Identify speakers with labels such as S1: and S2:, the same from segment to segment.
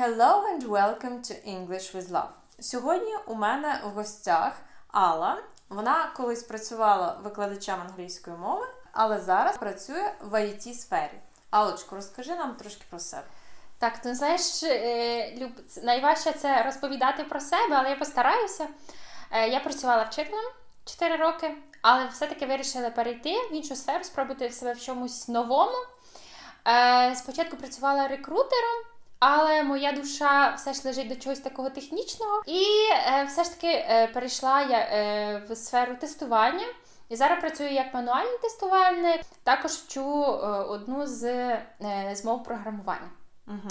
S1: Hello and welcome to English with Love. Сьогодні у мене в гостях Алла. Вона колись працювала викладачем англійської мови, але зараз працює в it сфері. Алочко, розкажи нам трошки про себе.
S2: Так, ну знаєш, е, Люб, найважче це розповідати про себе, але я постараюся. Е, Я працювала вчителем 4 роки, але все-таки вирішила перейти в іншу сферу, спробувати себе в чомусь новому. Е, Спочатку працювала рекрутером, але моя душа все ж лежить до чогось такого технічного. І е, все ж таки е, перейшла я е, в сферу тестування. І зараз працюю як мануальний тестувальник, також вчу е, одну з, е, з мов програмування.
S1: Угу.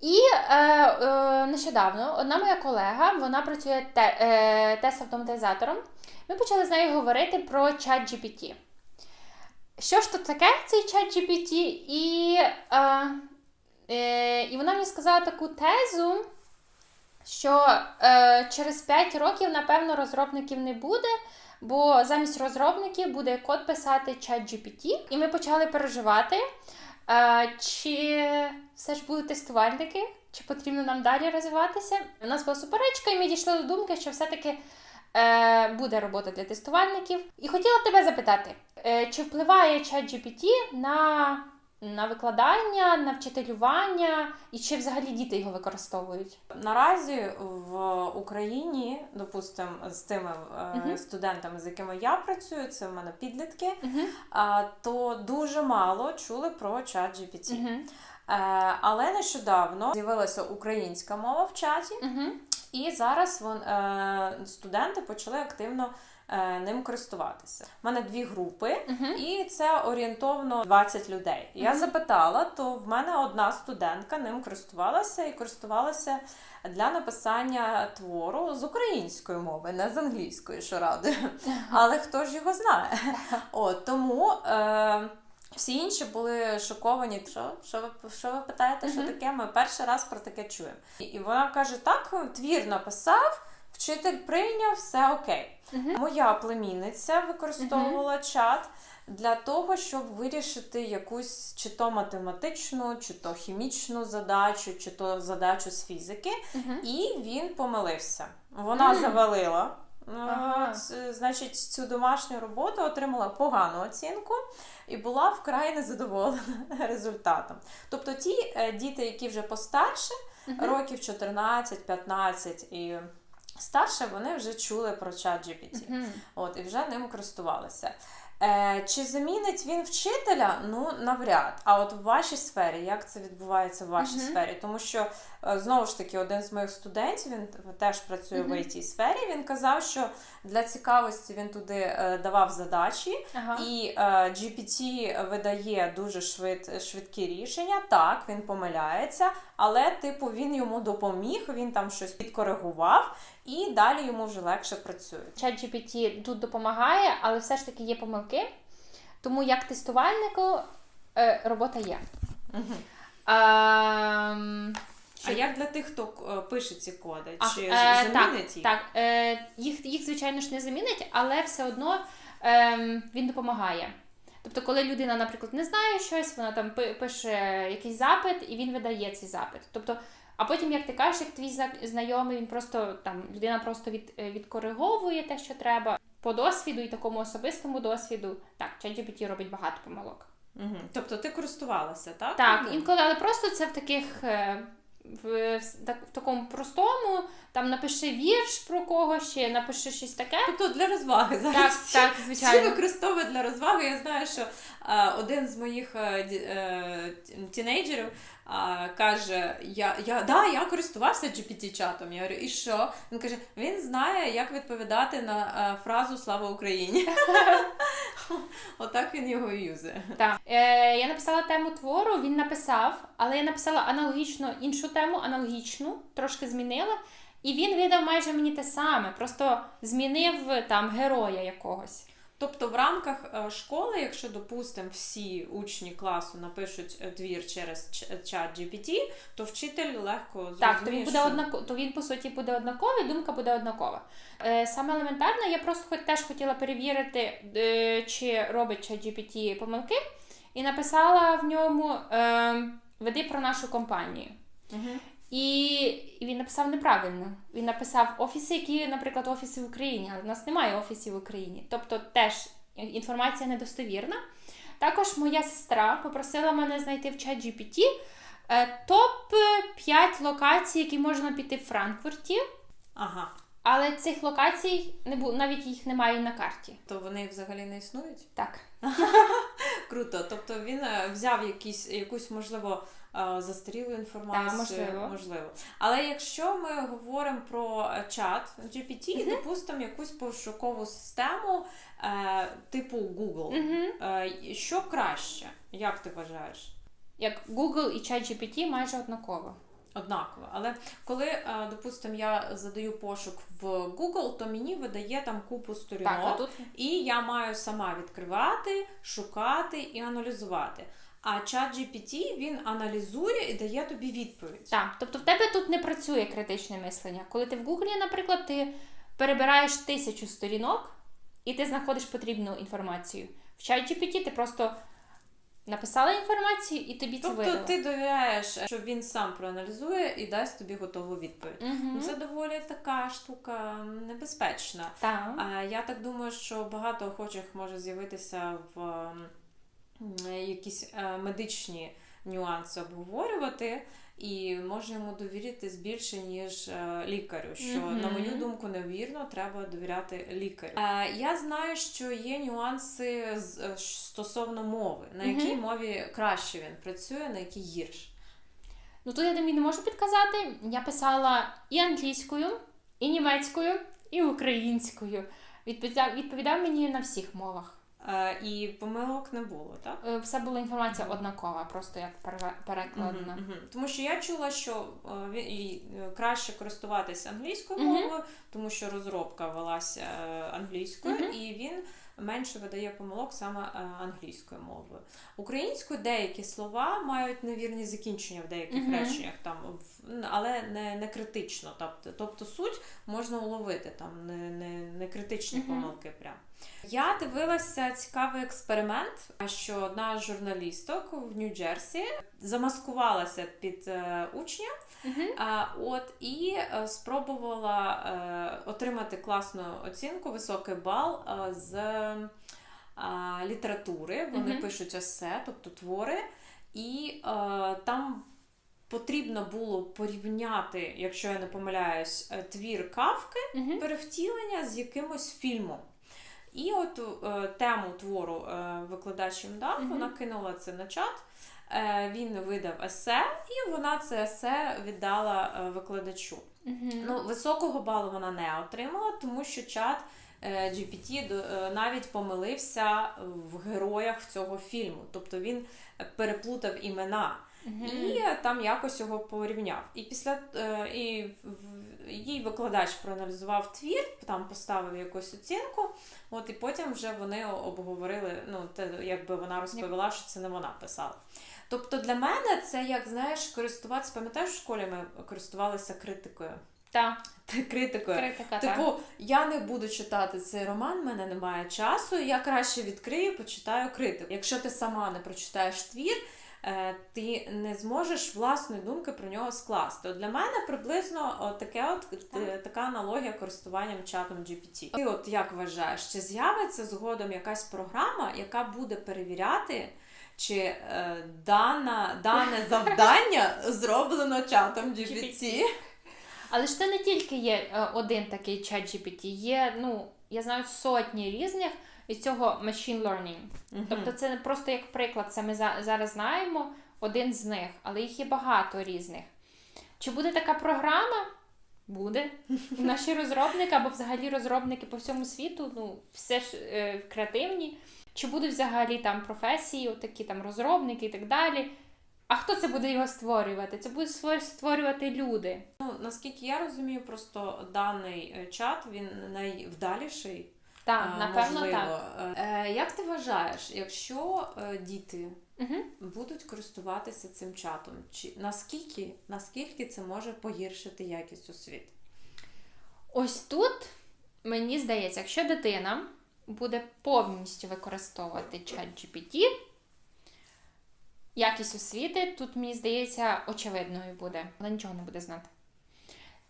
S2: І е, е, нещодавно одна моя колега, вона працює те, е, тест-автоматизатором. Ми почали з нею говорити про чат GPT. Що ж тут таке, цей чат GPT? І, е, е, і вона мені сказала таку тезу, що е, через 5 років, напевно, розробників не буде, бо замість розробників буде код писати чат GPT. І ми почали переживати. Е, Чи все ж будуть тестувальники, чи потрібно нам далі розвиватися? У нас була суперечка, і ми дійшли до думки, що все-таки е, буде робота для тестувальників. І хотіла тебе запитати, е, чи впливає ChatGPT на, на викладання, на вчителювання, і чи взагалі діти його використовують?
S1: Наразі в Україні, допустимо, з тими
S2: Мгм.
S1: студентами, з якими я працюю, це в мене підлітки,
S2: Угу.
S1: то дуже мало чули про чат GPT.
S2: Угу.
S1: Але нещодавно з'явилася українська мова в чаті,
S2: Угу.
S1: і зараз вон, е, студенти почали активно ним користуватися. У мене дві групи, і це орієнтовно 20 людей. Я запитала, то в мене одна студентка ним користувалася і користувалася для написання твору з української мови, не з англійської, що радує. Але хто ж його знає? От тому. Е, всі інші були шоковані. Що, що, ви, що ви питаєте, що таке? Ми перший раз про таке чуємо. І, і вона каже: так, твір написав, вчитель прийняв, все окей.
S2: Угу.
S1: Моя племінниця використовувала чат для того, щоб вирішити якусь чи то математичну, чи то хімічну задачу, чи то задачу з фізики,
S2: Угу.
S1: і він помилився. Вона
S2: Мгм.
S1: завалила. е,
S2: Ага.
S1: Значить, цю домашню роботу отримала погану оцінку і була вкрай незадоволена результатом. Тобто, ті е, діти, які вже постарше, років 14-15 і старше, вони вже чули про чат GPT.
S2: Угу.
S1: От, і вже ним користувалися. Е, чи замінить він вчителя? Ну, навряд. А от в вашій сфері, як це відбувається в вашій
S2: Мгм.
S1: сфері? Тому що е, знову ж таки, один з моїх студентів, він теж працює
S2: Мгм.
S1: в it сфері. Він казав, що для цікавості він туди е, давав задачі,
S2: Ага.
S1: і е, GPT видає дуже швид, швидкі рішення. Так, він помиляється, але типу він йому допоміг, він там щось підкоригував, і далі йому вже легше працює.
S2: Чат GPT тут допомагає, але все ж таки є помилки. Тому як тестувальнику е, робота є.
S1: Мгм.
S2: Ем,
S1: А як для тих, хто е, пише ці коди?
S2: А,
S1: Чи
S2: е,
S1: замінить їх?
S2: Так, е, їх, їх, звичайно ж, не замінить, але все одно е, він допомагає. Тобто, коли людина, наприклад, не знає щось, вона там пише якийсь запит, і він видає цей запит. Тобто, а потім, як ти кажеш, як твій зна- знайомий, він просто там людина просто від, е, відкориговує те, що треба. По досвіду і такому особистому досвіду, так, ChatGPT робить багато помилок.
S1: Угу. Тобто ти користувалася, так?
S2: Так, інколи, але просто це в таких е, в, в такому простому, там напиши вірш про когось, чи напиши щось таке.
S1: Тобто для розваги
S2: Так,
S1: зараз. всі-
S2: так,
S1: Всі
S2: звичайно.
S1: використовують для розваги. Я знаю, що е, один з моїх е, е, тінейджерів е, каже: я, я, да, я користувався GPT-чатом. Я говорю, і що? Він каже: він знає, як відповідати на е, фразу Слава Україні. Отак він його юзає.
S2: Так. Е, я написала тему твору, він написав, але я написала аналогічно іншу тему, аналогічну, трошки змінила. І він видав майже мені те саме, просто змінив там героя якогось.
S1: Тобто в рамках е, школи, якщо допустимо, всі учні класу напишуть е, твір через чат GPT, то вчитель легко зрозуміє,
S2: Так, то він буде
S1: що...
S2: однако, то він по суті буде однаковий, думка буде однакова. Е, саме елементарне, я просто хоч теж хотіла перевірити, е, чи робить ChatGPT помилки, і написала в ньому е, веди про нашу компанію.
S1: Мгм.
S2: І, він написав неправильно. Він написав офіси, які, наприклад, офіси в Україні, але в нас немає офісів в Україні. Тобто теж інформація недостовірна. Також моя сестра попросила мене знайти в чат GPT топ 5 локацій, які можна піти в Франкфурті.
S1: Ага.
S2: Але цих локацій не бу... навіть їх немає на карті.
S1: То вони взагалі не існують?
S2: Так.
S1: Круто. Тобто він е, взяв якісь, якусь, можливо, е, застарілу інформацію.
S2: Так, можливо.
S1: можливо. Але якщо ми говоримо про е, чат GPT, і допустимо якусь пошукову систему е, типу Google,
S2: Угу.
S1: е, що краще? Як ти вважаєш?
S2: Як Google і ChatGPT майже однаково.
S1: Однаково. Але коли, е, допустимо, я задаю пошук в Google, то мені видає там купу сторінок.
S2: Так, тут
S1: І я маю сама відкривати, шукати і аналізувати. А чат GPT він аналізує і дає тобі відповідь.
S2: так. Тобто в тебе тут не працює критичне мислення. Коли ти в Google, наприклад, ти перебираєш тисячу сторінок і ти знаходиш потрібну інформацію. В ChatGPT ти просто написала інформацію і тобі це
S1: Тобто ти довіряєш, що він сам проаналізує і дасть тобі готову відповідь.
S2: Угу.
S1: Це доволі така штука небезпечна.
S2: Так.
S1: А я так думаю, що багато охочих може з'явитися в якісь е, медичні нюанси обговорювати, і може йому довіритись більше, ніж е, лікарю. Що,
S2: Мгм.
S1: на мою думку, невірно, треба довіряти лікарю. Е, Я знаю, що є нюанси з- е, стосовно мови, на якій мові краще він працює, на якій гірше.
S2: Ну тут я тобі не можу підказати. Я писала і англійською, і німецькою, і українською. Відповідав, відповідав мені на всіх мовах.
S1: Е, І помилок не було, так?
S2: Е, Все була інформація однакова, просто як перекладена.
S1: Мгм, мгм. Тому що я чула, що е, краще користуватися англійською мовою, тому що розробка велася англійською, і він менше видає помилок саме е, англійською мовою. Українською деякі слова мають невірні закінчення в деяких
S2: Мгм.
S1: реченнях, там в- але не, не критично. Тобто, тобто суть можна уловити, там не, не, не критичні
S2: Мгм.
S1: помилки. Прям. Я дивилася цікавий експеримент, що одна з журналісток в Нью-Джерсі замаскувалася під е, учня. А, от і е, спробувала е, отримати класну оцінку, високий бал е, з літератури. Вони пишуть есе, тобто твори, і там. Потрібно було порівняти, якщо я не помиляюсь, твір Кавки
S2: Мгм.
S1: перевтілення з якимось фільмом. І от е, тему твору е, викладач їм дав,
S2: Мгм.
S1: вона кинула це на чат. Е, він видав есе, і вона це есе віддала е, викладачу.
S2: Мгм.
S1: Ну, високого балу вона не отримала, тому що чат е, GPT навіть помилився в героях цього фільму. Тобто він переплутав імена.
S2: Мгм.
S1: І там якось його порівняв. І після і їй викладач проаналізував твір, там поставив якусь оцінку. От і потім вже вони обговорили. Ну, те, якби вона розповіла, що це не вона писала. Тобто для мене це як знаєш, користуватися, пам'ятаєш, в школі ми користувалися критикою.
S2: Та,
S1: Критикою.
S2: критика.
S1: Типу, я не буду читати цей роман, в мене немає часу. Я краще відкрию, почитаю критику. Якщо ти сама не прочитаєш твір, ти не зможеш власної думки про нього скласти. От для мене приблизно от таке от е, така аналогія користуванням чатом GPT. Ти от як вважаєш, чи з'явиться згодом якась програма, яка буде перевіряти? Чи е, дана, дане завдання зроблено чатом GPT?
S2: Але ж це не тільки є е, один такий чат GPT, є, ну, я знаю сотні різних із цього machine learning.
S1: Мгм.
S2: Тобто це не просто як приклад, це ми зараз знаємо один з них, але їх є багато різних. Чи буде така програма? Буде. Наші розробники або взагалі розробники по всьому світу, ну, все ж е, креативні. Чи будуть взагалі там професії, такі там розробники і так далі. А хто це буде його створювати? Це будуть створ- створювати люди.
S1: Ну, наскільки я розумію, просто даний е, чат він найвдаліший.
S2: Так,
S1: а,
S2: напевно,
S1: можливо.
S2: так.
S1: Е, як ти вважаєш, якщо е, діти
S2: Угу.
S1: будуть користуватися цим чатом, чи наскільки, наскільки це може погіршити якість освіти?
S2: Ось тут мені здається, якщо дитина буде повністю використовувати чат GPT, якість освіти тут, мені здається, очевидною буде. Вона нічого не буде знати.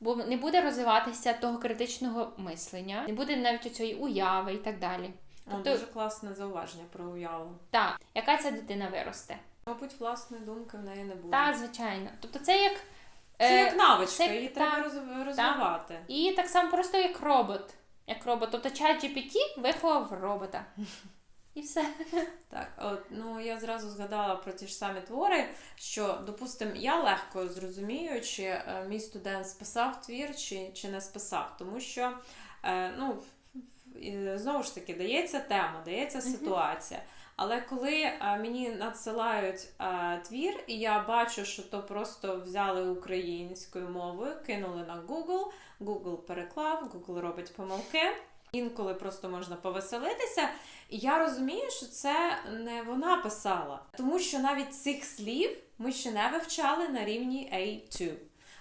S2: Бо не буде розвиватися того критичного мислення, не буде навіть цієї уяви і так далі. Тобто-
S1: дуже класне зауваження про уяву.
S2: Так, яка ця дитина виросте?
S1: Мабуть, власної думки в неї не буде.
S2: Та, звичайно. Тобто це як.
S1: Це
S2: е,
S1: як навичка,
S2: це-
S1: її
S2: та,
S1: треба роз- розвивати.
S2: І так само просто як робот. Як робот. Тобто чат GPT виховав робота. І все.
S1: Так, от, ну я зразу згадала про ті ж самі твори, що, допустимо, я легко зрозумію, чи е, мій студент списав твір, чи, чи не списав, тому що е, ну, і знову ж таки дається тема, дається ситуація. Але коли е, мені надсилають е, твір, і я бачу, що то просто взяли українською мовою, кинули на Google, Google переклав, Google робить помилки. Інколи просто можна повеселитися. І я розумію, що це не вона писала, тому що навіть цих слів ми ще не вивчали на рівні A2.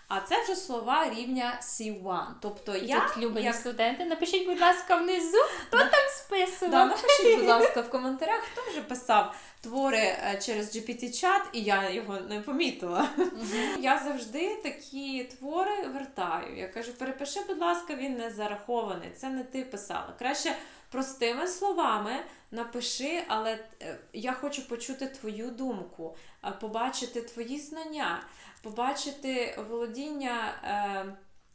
S1: А це вже слова рівня C1. Тобто
S2: І
S1: я
S2: тут, любі
S1: як
S2: студенти, напишіть, будь ласка, внизу, хто там списував.
S1: Да, напишіть, будь ласка, в коментарях, хто вже писав твори е, через GPT-чат, і я його не помітила. Я завжди такі твори вертаю. Я кажу, перепиши, будь ласка, він не зарахований. Це не ти писала. Краще простими словами напиши, але е, я хочу почути твою думку, е, побачити твої знання, побачити володіння.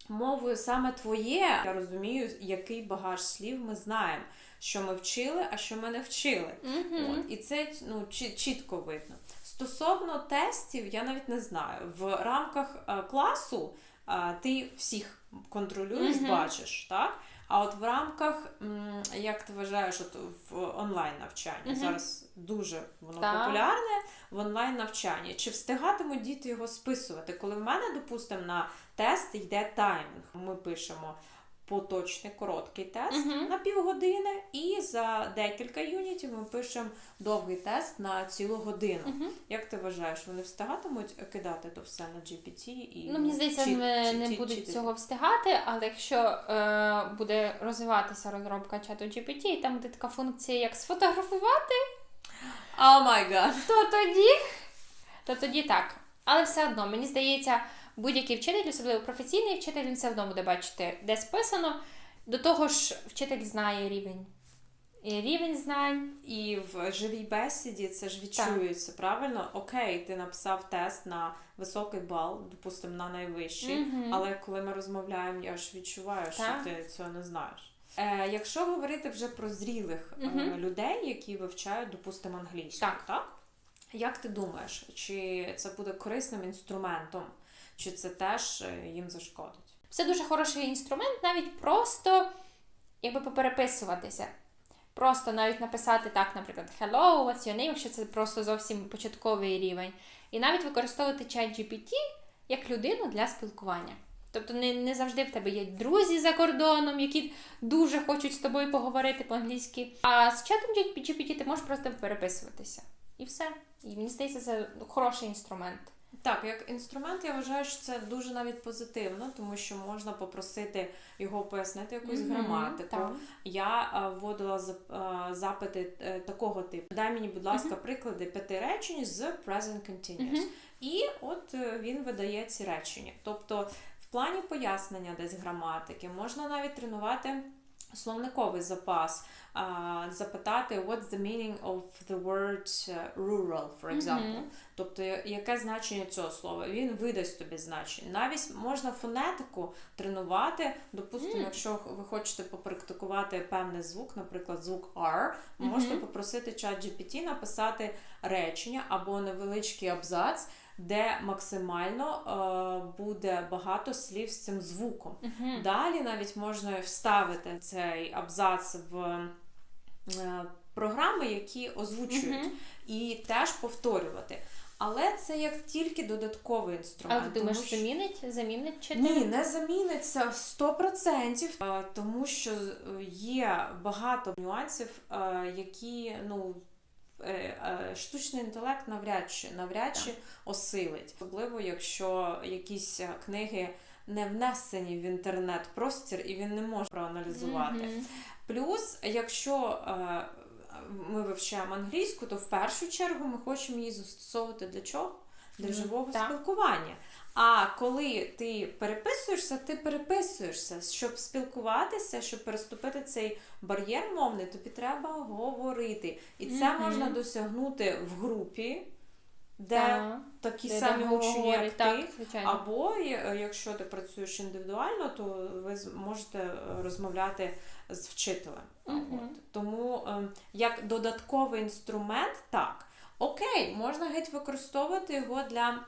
S1: Мовою саме твоє, я розумію, який багаж слів ми знаємо, що ми вчили, а що ми не вчили.
S2: Мгм.
S1: От, і це ну, чі- чітко видно. Стосовно тестів, я навіть не знаю. В рамках е, класу е, ти всіх контролюєш,
S2: Мгм.
S1: бачиш, так? А от в рамках, як ти вважаєш, от в онлайн навчанні
S2: угу.
S1: зараз дуже воно
S2: Так.
S1: популярне в онлайн навчанні. Чи встигатимуть діти його списувати? Коли в мене, допустимо, на тест йде таймінг, ми пишемо поточний короткий тест
S2: Мгм.
S1: на півгодини, і за декілька юнітів ми пишемо довгий тест на цілу годину.
S2: Мгм.
S1: Як ти вважаєш, вони встигатимуть кидати то все на GPT і
S2: Ну, мені здається,
S1: чи-
S2: не,
S1: чи-
S2: не
S1: чи-
S2: будуть
S1: чи-
S2: цього встигати, але якщо е, буде розвиватися розробка чату GPT, і там буде така функція, як сфотографувати,
S1: О май гад.
S2: то тоді, то тоді так. Але все одно, мені здається, будь-який вчитель, особливо професійний вчитель, він все одно буде бачити, де списано. До того ж, вчитель знає рівень. І рівень знань.
S1: І в живій бесіді це ж відчується, правильно? Окей, ти написав тест на високий бал, допустимо, на найвищий,
S2: Мгм.
S1: але коли ми розмовляємо, я ж відчуваю, що
S2: Так.
S1: ти цього не знаєш. Е, якщо говорити вже про зрілих е, людей, які вивчають, допустимо, англійську,
S2: Так.
S1: так? Як ти думаєш, чи це буде корисним інструментом, чи це теж е, їм зашкодить?
S2: Це дуже хороший інструмент, навіть просто якби попереписуватися. Просто навіть написати так, наприклад, hello, what's your name, якщо це просто зовсім початковий рівень. І навіть використовувати чат GPT як людину для спілкування. Тобто не, не завжди в тебе є друзі за кордоном, які дуже хочуть з тобою поговорити по-англійськи. А з чатом GPT ти можеш просто переписуватися. І все. І мені здається, це хороший інструмент.
S1: Так, як інструмент, я вважаю, що це дуже навіть позитивно, тому що можна попросити його пояснити якусь
S2: Мгм,
S1: граматику.
S2: так.
S1: Я е, вводила зап- е, запити е, такого типу. Дай мені, будь ласка, приклади п'яти речень з present continuous.
S2: Мгм.
S1: І от він видає ці речення. Тобто, в плані пояснення десь граматики можна навіть тренувати. Словниковий запас, а, запитати what's the meaning of the word е, rural, for example.
S2: Мгм.
S1: Тобто, яке значення цього слова? Він видасть тобі значення. Навіть можна фонетику тренувати. Допустимо,
S2: Мгм.
S1: якщо ви хочете попрактикувати певний звук, наприклад, звук R, можете попросити чат GPT написати речення або невеличкий абзац, де максимально е, буде багато слів з цим звуком.
S2: Мгм.
S1: Далі навіть можна вставити цей абзац в е, програми, які озвучують,
S2: Мгм.
S1: і теж повторювати. Але це як тільки додатковий інструмент.
S2: Але ти думаєш,
S1: що-
S2: замінить? Замінить чи
S1: ні, не заміниться 100%, е, тому що е, є багато нюансів, е, які ну. Е, е, Штучний інтелект навряд чи навряд чи осилить, особливо якщо якісь е, книги не внесені в інтернет-простір і він не може проаналізувати.
S2: Мгм.
S1: Плюс, якщо е, ми вивчаємо англійську, то в першу чергу ми хочемо її застосовувати для чого? Для
S2: Мгм,
S1: живого
S2: так.
S1: спілкування. А коли ти переписуєшся, ти переписуєшся. Щоб спілкуватися, щоб переступити цей бар'єр мовний, тобі треба говорити. І це
S2: Мгм.
S1: можна досягнути в групі, де
S2: Так.
S1: такі
S2: Де
S1: самі учні, як
S2: так,
S1: ти.
S2: звичайно.
S1: Або якщо ти працюєш індивідуально, то ви можете е, розмовляти з вчителем.
S2: Мгм.
S1: От. Тому е, як додатковий інструмент, так. Окей, можна геть використовувати його для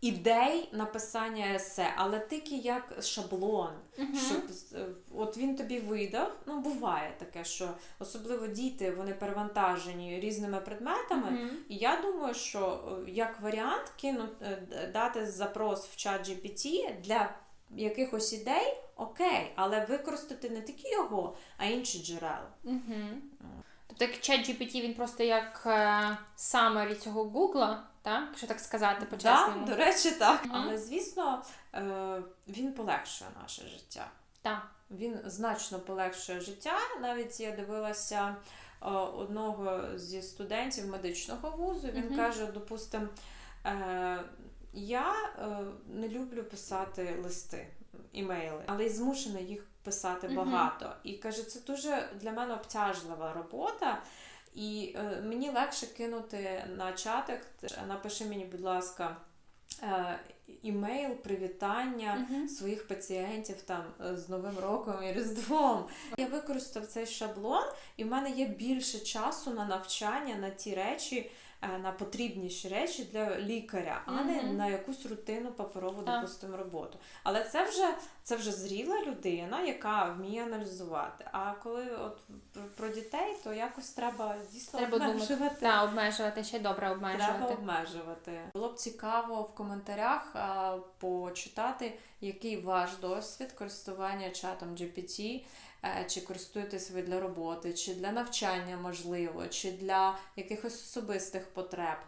S1: ідей написання есе, але тільки як шаблон.
S2: Мгм.
S1: Щоб е, от він тобі видав. Ну, буває таке, що особливо діти вони перевантажені різними предметами.
S2: Мгм.
S1: І я думаю, що е, як варіант кину, е, дати запрос в чат GPT для якихось ідей, окей, але використати не тільки його, а інші джерела.
S2: Мгм. Тобто чат GPT, він просто як summary цього Гугла, так? Якщо так сказати
S1: Да,
S2: по-чесному.
S1: до речі, так.
S2: Мгм.
S1: Але звісно, е, він полегшує наше життя.
S2: Так.
S1: Він значно полегшує життя. Навіть я дивилася е, одного зі студентів медичного вузу. Він
S2: Мгм.
S1: каже: допустим, е, я не люблю писати листи, імейли, але й змушена їх писати багато. І каже, це дуже для мене обтяжлива робота. І е, мені легше кинути на чатик, напиши мені, будь ласка, е, імейл, привітання
S2: Мгм.
S1: своїх пацієнтів там е, з Новим роком і Різдвом. Я використав цей шаблон, і в мене є більше часу на навчання на ті речі, на потрібніші речі для лікаря, а не
S2: Мгм.
S1: на якусь рутинну паперову, допустимо, роботу. Але це вже це вже зріла людина, яка вміє аналізувати. А коли от про- дітей, то якось треба дійсно
S2: Треба думати.
S1: обмежувати.
S2: Так, обмежувати, ще добре
S1: Треба
S2: обмежувати.
S1: обмежувати. Було б цікаво в коментарях а, почитати, який ваш досвід користування чатом GPT, е, чи користуєтесь ви для роботи, чи для навчання, можливо, чи для якихось особистих потреб.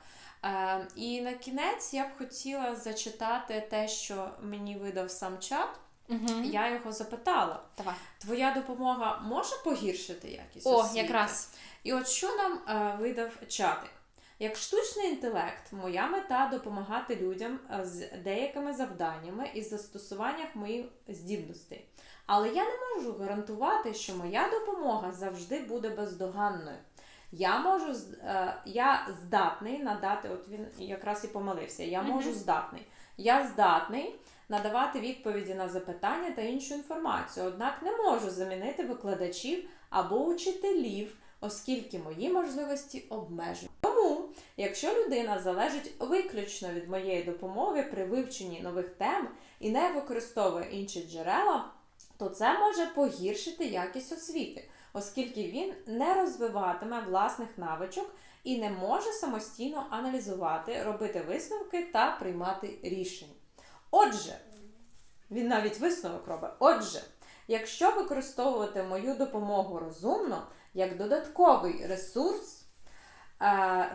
S1: Е, І на кінець я б хотіла зачитати те, що мені видав сам чат.
S2: Угу.
S1: Я його запитала:
S2: Давай.
S1: твоя допомога може погіршити якість
S2: О,
S1: освіти?
S2: якраз.
S1: І от що нам е, видав чатик? Як штучний інтелект, моя мета допомагати людям е, з деякими завданнями і застосуваннях моїх здібностей. Але я не можу гарантувати, що моя допомога завжди буде бездоганною. Я можу е, я здатний надати, от він якраз і помилився. Я можу здатний. Я здатний надавати відповіді на запитання та іншу інформацію, однак не можу замінити викладачів або учителів, оскільки мої можливості обмежені. Якщо людина залежить виключно від моєї допомоги при вивченні нових тем і не використовує інші джерела, то це може погіршити якість освіти, оскільки він не розвиватиме власних навичок і не може самостійно аналізувати, робити висновки та приймати рішення. Отже, він навіть висновок робить. Отже, якщо використовувати мою допомогу розумно, як додатковий ресурс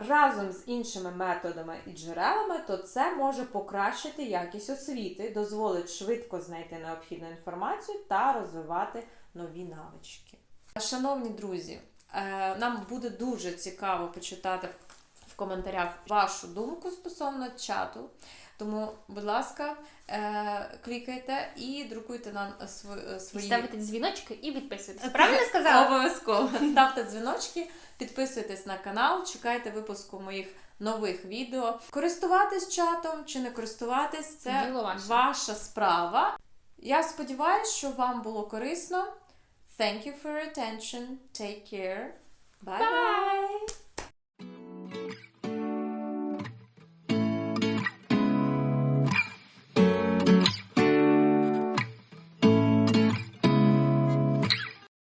S1: разом з іншими методами і джерелами, то це може покращити якість освіти, дозволить швидко знайти необхідну інформацію та розвивати нові навички. Шановні друзі, е, нам буде дуже цікаво почитати в коментарях вашу думку стосовно чату. Тому, будь ласка, е, клікайте і друкуйте нам св- свої
S2: Ставити дзвіночки і підписуйтесь. Правильно сказала?
S1: Обов'язково. Ставте дзвіночки, підписуйтесь на канал, чекайте випуску моїх нових відео. Користуватись чатом чи не користуватись це ваша справа. Я сподіваюся, що вам було корисно. Thank you for your attention. Take care. Bye bye.